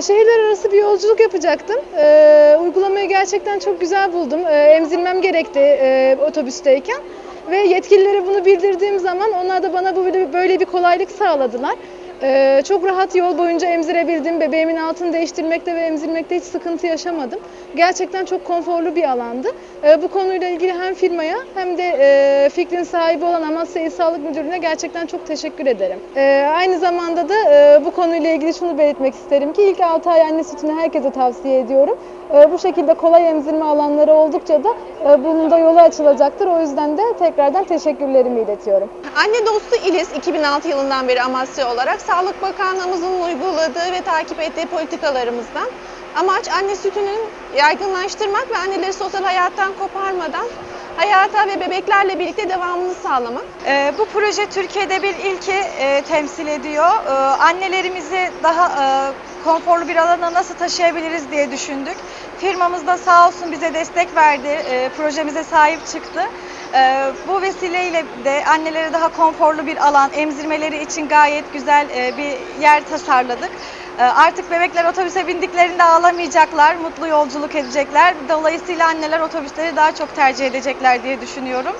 Ee, şehirler arası bir yolculuk yapacaktım. Ee, uygulamayı gerçekten çok güzel buldum. Ee, emzirmem gerekti e, otobüsteyken. Ve yetkililere bunu bildirdiğim zaman onlar da bana böyle, böyle bir kolaylık sağladılar. Ee, çok rahat yol boyunca emzirebildim. Bebeğimin altını değiştirmekte ve emzirmekte hiç sıkıntı yaşamadım. Gerçekten çok konforlu bir alandı. Ee, bu konuyla ilgili hem firmaya hem de e, fikrin sahibi olan Amasya İl Sağlık Müdürlüğü'ne gerçekten çok teşekkür ederim. Ee, aynı zamanda da e, bu konuyla ilgili şunu belirtmek isterim ki ilk 6 ay anne sütünü herkese tavsiye ediyorum. Bu şekilde kolay emzirme alanları oldukça da e, bunun da yolu açılacaktır. O yüzden de tekrardan teşekkürlerimi iletiyorum. Anne Dostu İliz 2006 yılından beri Amasya olarak Sağlık Bakanlığımızın uyguladığı ve takip ettiği politikalarımızdan amaç anne sütünün yaygınlaştırmak ve anneleri sosyal hayattan koparmadan hayata ve bebeklerle birlikte devamını sağlamak. Ee, bu proje Türkiye'de bir ilki e, temsil ediyor. Ee, annelerimizi daha e, konforlu bir alana nasıl taşıyabiliriz diye düşündük. Firmamız da sağ olsun bize destek verdi, e, projemize sahip çıktı. Ee, bu vesileyle de annelere daha konforlu bir alan, emzirmeleri için gayet güzel e, bir yer tasarladık. Ee, Artık bebekler otobüse bindiklerinde ağlamayacaklar, mutlu yolculuk edecekler. Dolayısıyla anneler otobüsleri daha çok tercih edecekler diye düşünüyorum.